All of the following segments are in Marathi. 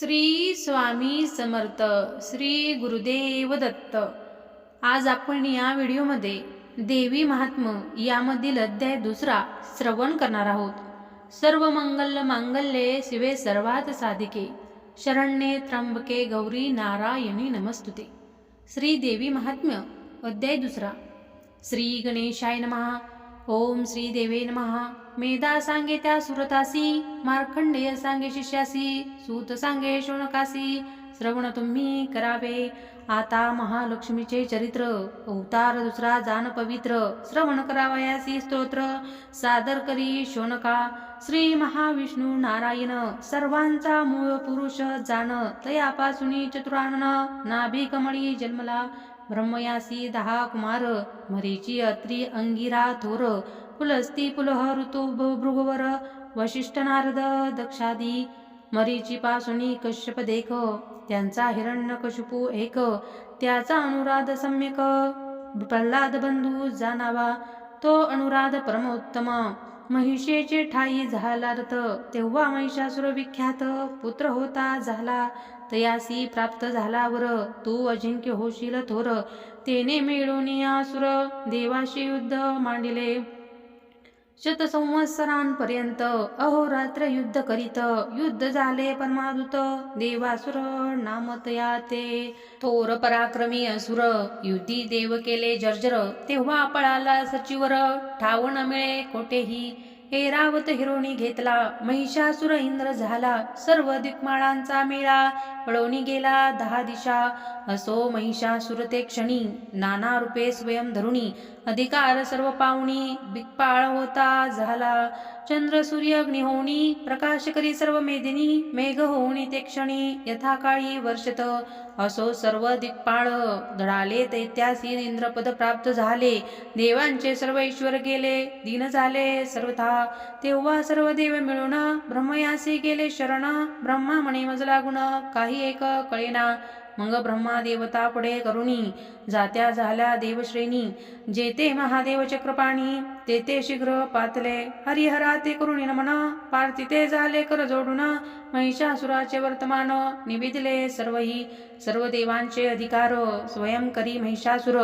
श्री स्वामी समर्थ श्री गुरुदेव दत्त. आज आपण या व्हिडिओमध्ये देवी महात्म यामधील अध्याय दुसरा श्रवण करणार आहोत. सर्व मंगल मांगल्ये शिवे सर्वात साधिके. शरण्ये त्र्यंबके गौरी नारायणी नमस्तुते. श्री देवी महात्म्य अध्याय दुसरा. श्री गणेशाय नमः. ओम श्री देवे महा मेधा सांगे त्या सुरतासी मार्खंडेय सांगे शिष्यासी सूत सांगे शोणकासी श्रवण तुम्ही करावे. आता महालक्ष्मीचे चरित्र अवतार दुसरा जान पवित्र श्रवण करावयासी स्तोत्र सादर करी शोनका श्री महाविष्णू नारायण सर्वांचा मूळ पुरुष जाण तयापासून चतुरानन नाभी कमळी जन्मला. ब्रह्मयासी दहा कुमार मरीची अत्री अंगिरा थोर पुलस्ती पुलह ऋतू भृगवर वशिष्ठ नारद दक्षादी मरीची पासुनी कश्यप देख त्यांचा हिरण्य कशुपू एक त्याचा अनुराध सम्यक प्रल्हाद बंधू जाणावा तो अनुराध परमोत्तम महिषेचे ठाई झाला रथ तेव्हा महिषासुर विख्यात पुत्र होता झाला. तयासी प्राप्त झाला वर तू अजिंक्य होशील थोर. तेने मिळून आसुर देवाशी युद्ध मांडिले. शतसंवत्सरांपर्यंत अहोरात्र युद्ध करीत युद्ध झाले परमादूत. देवासुर नामतया ते थोर पराक्रमी असुर युती देव केले जर्जर. तेव्हा पळाला सचिवर ठाव न मिळे कोठेही. ऐरावत हिरोणी घेतला महिषासुर इंद्र झाला. सर्व दिक्माळांचा मेळा पळवणी गेला दहा दिशा. असो महिषासुर ते क्षणी नाना रूपे स्वयं धरुणी. अधिकार सर्व पाहुणी बिकपाळ होता झाला. चंद्र सूर्य अग्निहोणी प्रकाश करी सर्व मेदिनी मेघ होणी ते क्षणी यथाकाळी वर्षत. असो सर्व दिक्पाळ घडाले तैत्यासी इंद्रपद प्राप्त झाले. देवांचे सर्व ईश्वर गेले दिन झाले सर्वथा. तेव्हा सर्व देव मिळून ब्रह्मयासी गेले शरण ब्रह्मा म्हणे मज लागून काही एक कळेना. मग ब्रह्मादेवता पुढे करुणी जात्या झाल्या देवश्रेणी. जेते महादेव चक्रपाणी तेथे शीघ्र पातले. हरिहरा ते करुणी नमन. पार्थिते झाले कर जोडून. महिषासुराचे वर्तमान निवेदिले सर्वही. सर्व देवांचे अधिकार स्वयं करी महिषासुर.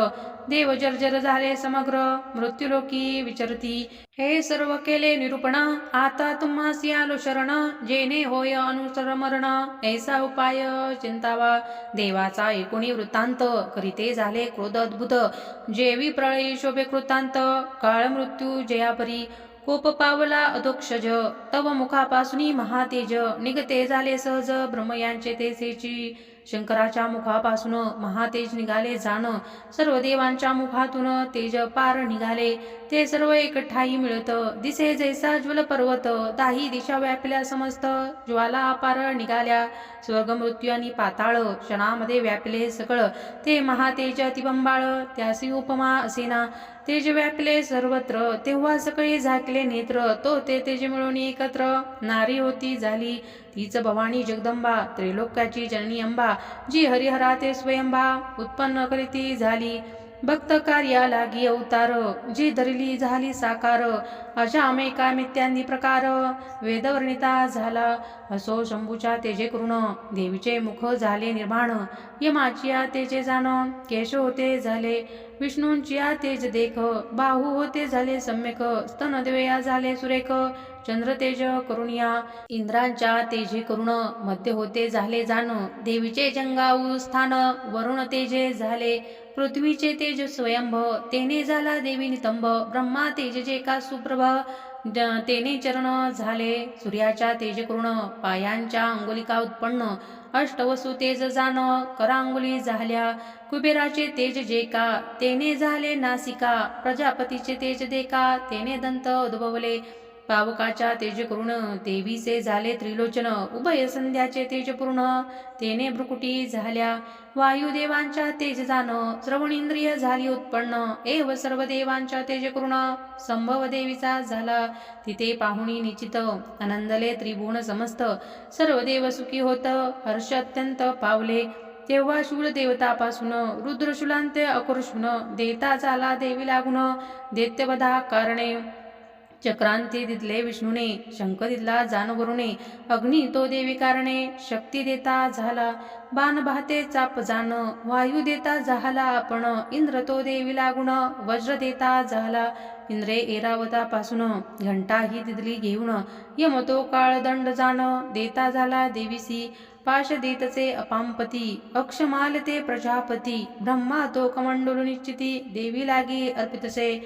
देव जर्जर झाले समग्र मृत्युलोकी विचरती. हे सर्व केले निरूपण. आता तुम्हासी आलो शरण. जेने होय अनुसर मरण. ऐसा उपाय चिंतावा. देवाचा एकोणी वृत्तांत. करीते झाले क्रोध अद्भुत. जेवी प्रळयी शोभे कृतांत काळ मृत्यू जयापरी कोप पावला अधोक्षज तव मुखापासून महातेज निगते झाले सहज ब्रह्मयांचे तेसेची शंकराच्या मुखापासून महातेज निघाले जाण सर्व देवांच्या मुखातून तेज पार निघाले. ते सर्व एकठाई मिळत दिसे जैसा ज्वल पर्वत दाही दिशा व्यापल्या समस्त ज्वाला अपार निघाल्या. स्वर्ग मृत्यू आणि पाताळ क्षणामध्ये व्यापले सकळ ते महातेज अतिबंबाळ त्यासी उपमा असेना. तेज व्यापले सर्वत्र तेव्हा सकाळी झाकले नेत्र तो ते तेज मिळून एकत्र. नारी होती झाली तीच भवानी जगदंबा त्रैलोक्याची जननी अंबा. जी हरिहरा ते स्वयंभा उत्पन्न करीती झाली. भक्त कार्या लागी अवतार जी धरली झाली साकार. अजामेका मित्यांदी प्रकार वेदवर्णिता झाला. असो शंभूच्या तेजे करुण देवीचे मुख झाले निर्माण. यमाचिया तेजे जाण केश होते झाले. विष्णूंचिया तेज देख बाहू होते झाले सम्यक. स्तनदेवया झाले सुरेख चंद्र तेज करुणिया. इंद्रांच्या तेजे करुण मध्य होते झाले जाण. देवीचे जंगाऊ स्थान वरुण तेजे झाले. पृथ्वीचे तेज स्वयंभ तेने झाला देवी नितंब. ब्रह्मा तेजचे का सुप्रभ ज- तेने चरण झाले. सूर्याच्या तेज पायांच्या अंगुलिका उत्पन्न. अष्टवसु तेज जाण करांगुली झाल्या. कुबेराचे तेज जेका तेने झाले नासिका. प्रजापतीचे तेज देका तेने दंत उद्भवले. पावकाच्या तेज देवीचे झाले त्रिलोचन उभय संध्याचे तेजपूर्ण तेने भ्रुकुटी झाल्या. वायुदेवांच्या तेज जाण श्रवणेंद्रिय झाली उत्पन्न एव सर्व देवांच्या तेज संभव देवीचा झाला. तिथे पाहुणी निश्चित आनंदले त्रिभुवन समस्त सर्व देव सुखी होत हर्ष अत्यंत पावले. तेव्हा शूळ देवतापासून रुद्रशूलांते अकर्षून देता झाला देवी लागून दैत्यवधा कारणे. चक्रांती दिदले विष्णूने शंख दिदला जानवरुणे अग्नी तो देवी कारणे शक्ती देता झाला बाण भाते चाप जाण वायू देता झाला आपण इंद्र तो देवी लागुण वज्र देता झाला इंद्रे एरावतापासून घंटा ही दिदली घेऊन यम तो काळ दंड जाण देता झाला देवीसी पाश देतचे अपांपती अक्षमाल ते प्रजापती ब्रह्मा तो कमंडलू निश्चिती देवी लागी अर्पितसे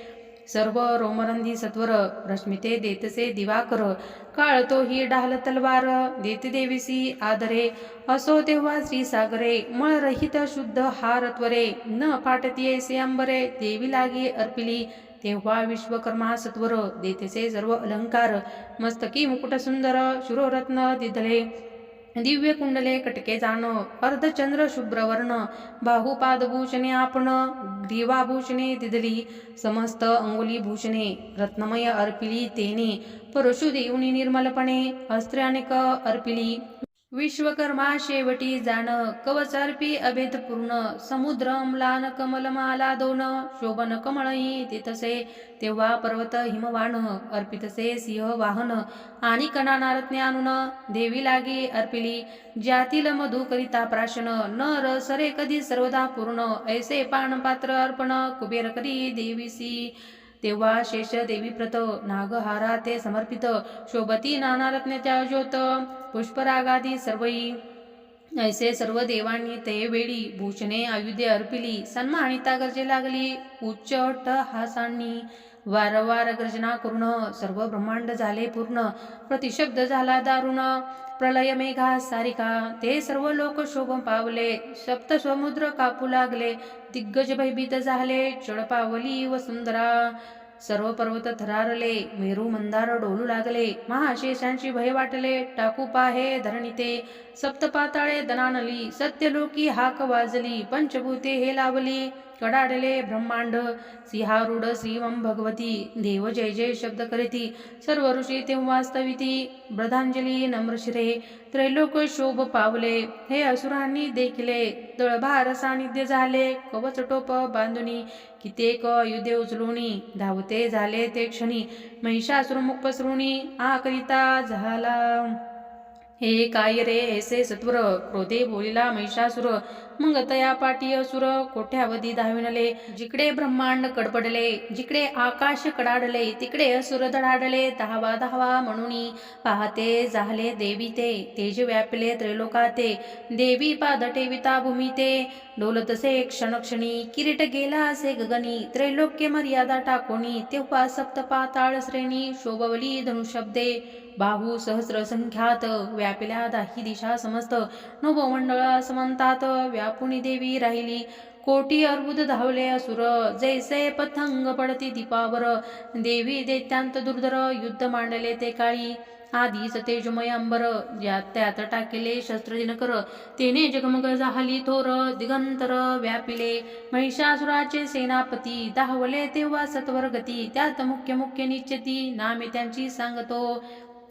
सर्व रोमरंधी सत्वर रश्मिते देतसे दिवाकर काळतो ही डाल तलवार देत देवीसी आदरे. असो तेव्हा श्री सागरे मळ रहित शुद्ध हार त्वरे. न पाटतीये से अंबरे देवी लागी अर्पिली. तेव्हा विश्वकर्मा सत्वर देतेसे सर्व अलंकार. मस्तकी मुकुट सुंदर शुरोरत्न दिधले दिव्य कुंडले कटके जाण अर्धचंद्र शुभ्रवर्ण बाहुपादभूषणे आपण ग्रीवाभूषणे दिदली समस्त अंगुली भूषणे रत्नमय अर्पिली तेने परशु देऊनी निर्मलपणे अस्त्रे अनेक अर्पिली विश्वकर्मा शेवटी जाण कवच अर्पी अभेद पूर्ण समुद्र अम्लान कमलमाला दोन शोभन कमळही तितसे तेव्हा पर्वत हिमवान अर्पितसे सिंह वाहन आणि कणा नारत्ने आणून देवी लागी अर्पिली ज्यातील मधु करिता प्राशन न रसरे कधी सर्वदा पूर्ण ऐसे पान पात्र अर्पण कुबेर करी देवीसी तेव्हा शेष देवी प्रत नागहारा ते समर्पित शोभती नानारत्नाच्या ज्योत पुष्परागादी सर्वई. ऐसे सर्व देवांनी ते वेळी भूषणे आयुधे अर्पिली सन्मानिता गरजे लागली उच्च हासांनी. वारंवार गर्जना करून सर्व ब्रह्मांड झाले पूर्ण. प्रतिशब्द झाला दारुण. प्रलय मेघा सारिका. ते सर्व लोक शोभ पावले. सप्त समुद्र कापू लागले. दिग्गज भयभीत झाले. चळपावली वसुंधरा. सर्व पर्वत थरारले. मेरू मंदार डोलू लागले. महाशेषांची भय वाटले. टाकू पाहे धरणीते. सप्तपाताळे दनानली सत्यलोकी हाक वाजली. पंचभूते हे लावली. कडाडले ब्रह्मांड सिंहारूढ श्रीवम भगवती देव जय जय शब्द करीती सर्व ऋषी तेव्हा स्तविती ब्रधांजली नम्रशिरे त्रैलोक शोभ पावले हे असुरांनी देखिले तळभार सानिध्य झाले कवच टोप बांधुनी कित्येक युधे उचलुनी धावते झाले ते क्षणी महिषासुरमुख पसरुणी आकरिता झाला. हे काय रे ऐसे सत्वर क्रोधे बोलिला महिषासुर मग तया पाटी असुर कोठ्यावधी धाविनले? जिकडे ब्रह्मांड कडपडले जिकडे आकाश कडाडले तिकडे असुर धडाडले धावा धावा म्हणून पाहते झाले देवी ते तेज व्यापले त्रैलोकाते देवी पाद ठेविता भूमी ते डोलतसे क्षणक्षणी किरीट गेला असे गगनी त्रैलोक्य मर्यादा टाकोनी तेव्हा सप्त पाताळ श्रेणी शोभवली धनुशब्दे बाहू सहस्र संख्यात व्यापिल्या दाही दिशा समस्त. नभोमंडळ समंतात व्यापुनी देवी राहिली. कोटी अर्बुद धावले असुर. जैसे पथंग पडती दीपावर. देवी दैत्यांत दुर्धर युद्ध मांडले ते काळी. आधीच तेजमय अंबर. ज्यात त्यात टाकेले शस्त्र दिनकर. तेने जगमग झाली थोर. दिगंतर व्यापिले. महिषासुराचे सेनापती. धावले तेव्हा सत्वर गती त्यात मुख्य मुख्य निश्चिती. नामे त्यांची सांगतो.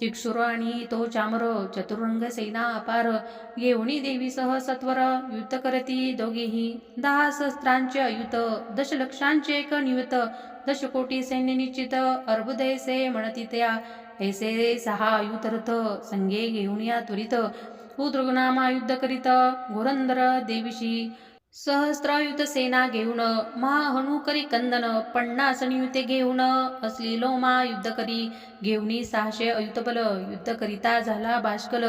चिक्षुर आणि तो चामर चतुरंग सेना अपार. घेऊनी देवीसह सत्वर युद्ध करती दोघेही. दहा सहस्त्रांचे अयुत दशलक्षांचे एक नियुत. दशकोटी सैन्य निश्चित अर्बुदयसे म्हणती त्या. ऐसे सहा आयुतरथ संगे घेऊन या त्वरित. उद्रुगनामा युद्ध करीत घोरंदर देवीशी. सहस्रायुत सेना घेऊन महाहनु करी कंदन पन्नास नियुते घेऊन असली लोमा युद्ध करी घेऊनी सहाशे अयुतबल युद्ध करिता झाला बाष्कल.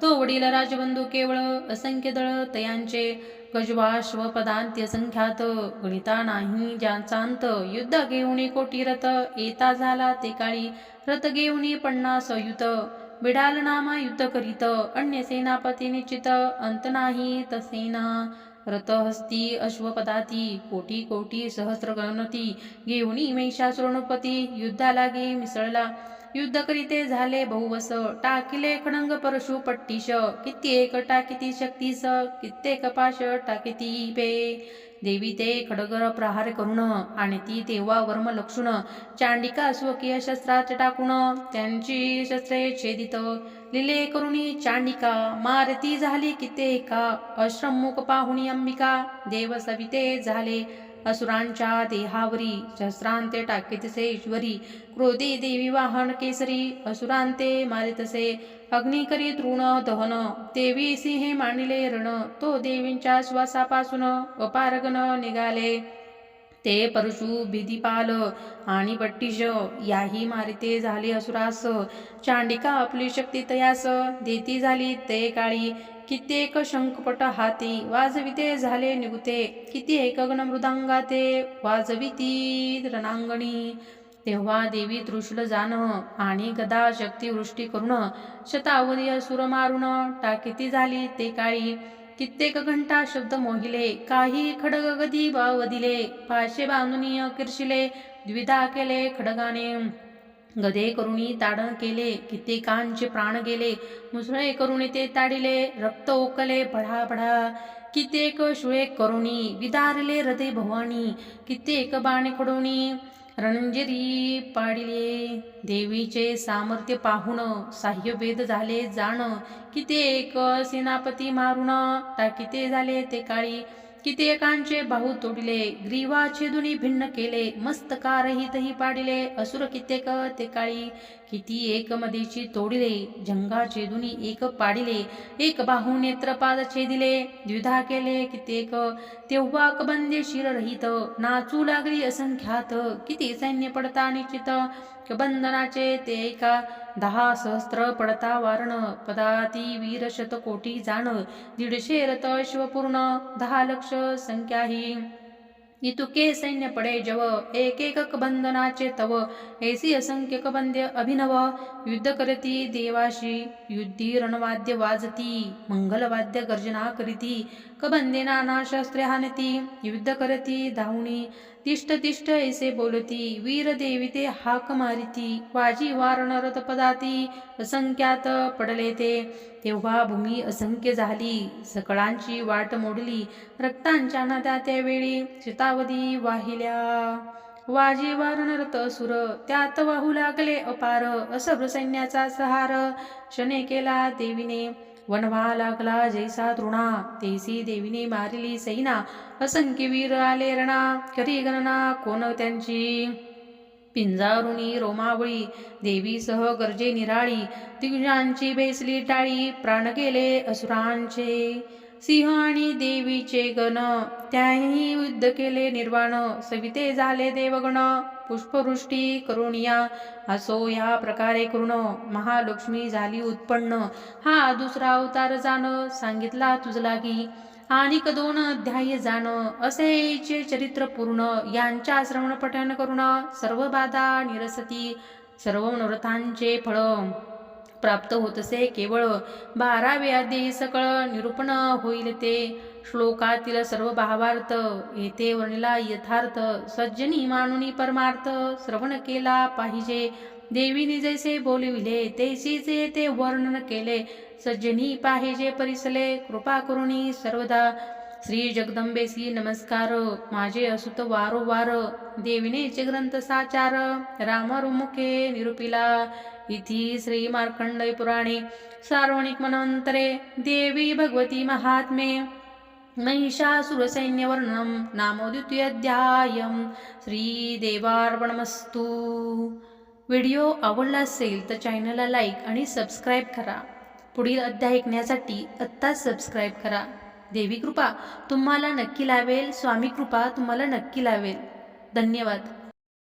तो वडील राजबंधू केवळ असंख्य दळ तयांचे गजवाश्व पदांत्य संख्यात गणिता नाही ज्यांचांत युद्ध घेऊनी कोटी रथ येता झाला ते काळी रथ घेऊनी पन्नास अयुत बिडाल नामा युद्ध करीत अन्य सेनापती निश्चित अंत नाही तसेना. रथहस्ती अश्वपदाती कोटी कोटी सहस्र गणती घेऊनी युद्धाला युद्धालागी मिसळला. युद्ध करीते झाले बहुवस टाकिले खडंग परशु पट्टीश. कित्येक टाकिती शक्तीस कित्येक पाश टाकिती पे. देवी ते खडगर प्रहार करून आणि ती तेव्हा वर्म लक्षुण. चांडिका स्वकीय शस्त्रात टाकून त्यांची शस्त्रे छेदित. लिले करुणी चांडिका. मारती झाली कित्येका. अश्रमुख पाहुणी अंबिका. देव सविते झाले. असुरांच्या देहावरी शस्त्रांते टाकीतसे ईश्वरी क्रोधी देवी वाहन केसरी असुरांते मारितसे अग्निकरी तृण दहन देवी सिंहे मांडिले रण तो देवींच्या श्वासापासून अपारगन निघाले. ते परशु भिदिपाल आणि पट्टीश याही मारिते झाले असुरास. चांडिका आपली शक्ती तयास देती झाली ते काळी. कित्येक शंखपट हाती वाजविते झाले निगुते किती एक मृदांगाते वाजविती रणांगणी. तेव्हा देवी त्रुशल जाण आणि गदा शक्ती वृष्टी करून शतावधी असुर मारून टाकीती झाली ते काळी. कित्येक घंटा शब्द मोहिले. काही खडग गदी बावदिले पाशे बांधुनी किरशिले. द्विधा केले खडगाने. गदे करुणी ताडण केले. कित्येकांचे प्राण गेले. मुसळे करुणी ते ताडिले. रक्त ओकले बढा बढा कित्येक शुळे करुणी. विदारले हृदय भवानी. कित्येक बाणे खडोणी रणंजिरी पाडिले देवीचे सामर्थ्य पाहुण साह्यभेद झाले जाण. एक सेनापती मारुण टाकिते झाले ते काळी. कित्येकांचे बाहू तोडिले ग्रीवा छेदुनी भिन्न केले मस्तकारहितही पाडिले असुर कित्येक ते काळी किती एक मदीची तोडिले जंगा छेदुनी एक पाडिले एक बाहू नेत्रपाद छेदिले द्विधा केले कित्येक तेव्हा कबंदे शिररहित नाचू लागली असंख्यात किती सैन्य पडता निश्चित कबंधनाचे ते एका दहा सहस्त्र पडता वारण पदाती वीर शतकोटी जाण दीडशे रथ शिवपूर्ण दहा लक्ष संख्याही इतुके सैन्य पडे जव एक एक तव ऐसी असंख्य कबंद्य अभिनव युद्ध करती देवाशी युद्धी रणवाद्य वाजती मंगलवाद्य गर्जना करीती कबंदे नाना शस्त्रे हानती युद्ध करती धावणी तिष्ठ तिष्ठ ऐसे बोलती वीर देवी ते हाक मारिती वाजी वारण रथ पदाती असंख्यात पडले ते तेव्हा भूमी असंख्य झाली सकळांची वाट मोडली रक्तांच्या नद्या त्यावेळी शतावधी वाहिल्या. वाजी वारण रथ सुर त्यात वाहू लागले अपार असभ्र सैन्याचा सहार शने केला देवीने. वनवा लागला जैसा तृणा तेसी देवीने मारिली सैना असंख्य वीर आले रणा करी गणना कोण त्यांची? पिंजारुणी रोमावळी देवीसह गरजे निराळी दिग्जांची बेसली टाळी प्राण गेले असुरांचे. सिंह आणि देवीचे गण. त्याही युद्ध केले निर्वाण. सविते झाले देवगण. पुष्पवृष्टी करुणिया असो या प्रकारे करुण. महालक्ष्मी झाली उत्पन्न. हा दुसरा अवतार जाण. सांगितला तुझला की आणिक दोन अध्याय जाण. असे चरित्र पूर्ण. यांच्या श्रवण पठण करून सर्व बाधा निरसती. सर्व नरथांचे फळ. प्राप्त होत असे. केवळ बारावे अध्यायी सकळ निरूपण होईल ते. श्लोकातील सर्व भावार्थ येथे वर्णिला यथार्थ. सज्जनी मानुनी परमार्थ श्रवण केला पाहिजे. देवीने जैसे बोलविले तैसीचे ते वर्णन केले. सज्जनी पाहिजे परिसले कृपा करुणी सर्वदा श्री जगदंबेसी नमस्कार. माझे असुत वारोवार देविनेचे ग्रंथ साचार रामरुमुखे निरुपिला. इति श्री मार्कंडय पुराणे सार्वणिक मनवंतरे देवी भगवती महात्मे. महिषासुरसैन्यवर्णनं नामोद्वितीयोऽध्यायं श्रीदेवार्पणमस्तु व्हिडिओ आवडला असेल तर चॅनलला लाईक आणि सबस्क्राईब करा. पुढील अध्याय ऐकण्यासाठी आत्ताच सबस्क्राईब करा. देवी कृपा तुम्हाला नक्की लावेल. स्वामी कृपा तुम्हाला नक्की लावेल. धन्यवाद.